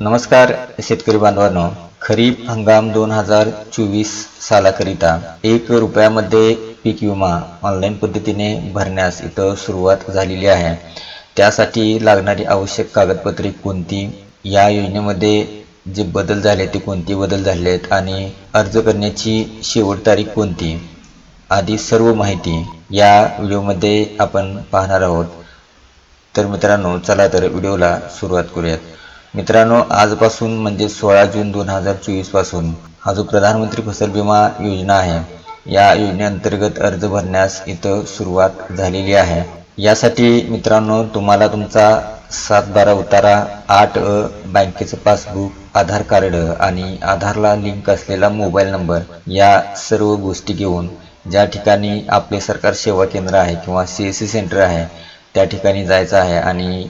नमस्कार शेतकरी बांधवांनो. खरीप हंगाम दोन हजार चोवीस सालाकरिता एक रुपयामध्ये पीक विमा ऑनलाईन पद्धतीने भरण्यास इथं सुरुवात झालेली आहे. त्यासाठी लागणारी आवश्यक कागदपत्रे कोणती? या योजनेमध्ये जे बदल झाले ते कोणते बदल झाले आहेत आणि अर्ज करण्याची शेवट तारीख कोणती? आदी सर्व माहिती या व्हिडिओमध्ये आपण पाहणार आहोत. तर मित्रांनो चला तर व्हिडिओला सुरुवात करूयात. मित्रांनो आजपासून म्हणजे सोळा जून दोन हजार चोवीसपासून हा जो प्रधानमंत्री फसल विमा योजना आहे या योजनेअंतर्गत अर्ज भरण्यास इथं सुरुवात झालेली आहे. यासाठी मित्रांनो तुम्हाला तुमचा सात बारा उतारा आठ अ बँकेचं पासबुक आधार कार्ड आणि आधारला लिंक असलेला मोबाईल नंबर या सर्व गोष्टी घेऊन ज्या ठिकाणी आपले सरकार सेवा केंद्र आहे किंवा सी एस सी सेंटर आहे त्या ठिकाणी जायचं आहे आणि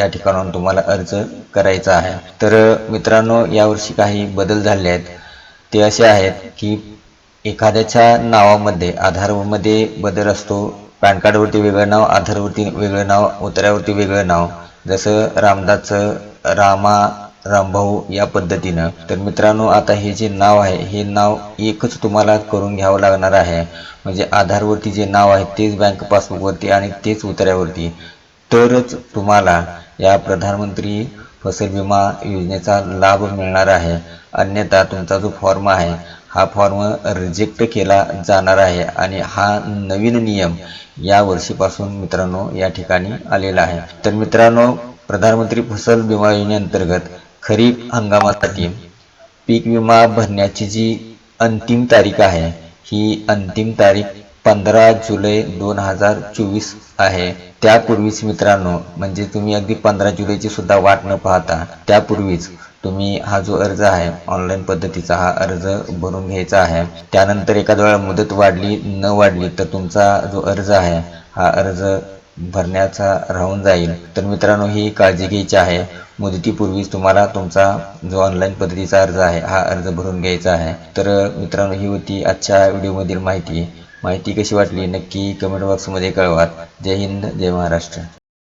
त्या ठिकाणाहून तुम्हाला अर्ज करायचा आहे. तर मित्रांनो यावर्षी काही बदल झाले आहेत. ते असे आहेत की एखाद्याच्या नावामध्ये आधारमध्ये बदल असतो. पॅन कार्डवरती वेगळं नाव आधारवरती वेगळं नाव उतऱ्यावरती वेगळं नाव. जसं रामदासचं रामा रामभाऊ या पद्धतीनं. तर मित्रांनो आता हे जे नाव आहे हे नाव एकच तुम्हाला करून घ्यावं लागणार आहे. म्हणजे आधारवरती जे नाव आहे तेच बँक पासबुकवरती आणि तेच उतऱ्यावरती. तरच तुम्हाला या प्रधानमंत्री फसल विमा योजनेचा लाभ मिळणार आहे. अन्यथा तुमचा जो फॉर्म आहे हा फॉर्म रिजेक्ट केला जाणार आहे आणि हा नवीन नियम या वर्षीपासून मित्रांनो या ठिकाणी आलेला आहे. तर मित्रांनो प्रधानमंत्री फसल विमा योजनेअंतर्गत खरीप हंगामासाठी पीक विमा भरण्याची जी अंतिम तारीख आहे ही अंतिम तारीख पंधरा जुलै दोन हजार चोवीस आहे. त्यापूर्वीच मित्रांनो म्हणजे तुम्ही अगदी पंधरा जुलैची सुद्धा वाट न पाहता त्यापूर्वीच तुम्ही हा जो अर्ज आहे ऑनलाईन पद्धतीचा हा अर्ज भरून घ्यायचा आहे. त्यानंतर एखाद्या वेळा मुदत वाढली न वाढली तर तुमचा जो अर्ज आहे हा अर्ज भरण्याचा राहून जाईल. तर मित्रांनो ही काळजी घ्यायची आहे. मुदतीपूर्वीच तुम्हाला तुमचा जो ऑनलाईन पद्धतीचा अर्ज आहे हा अर्ज भरून घ्यायचा आहे. तर मित्रांनो ही होती आजच्या व्हिडिओमधील माहिती. माहिती कशी वाटली नक्की कमेंट बॉक्समध्ये कळवा. जय हिंद जय महाराष्ट्र.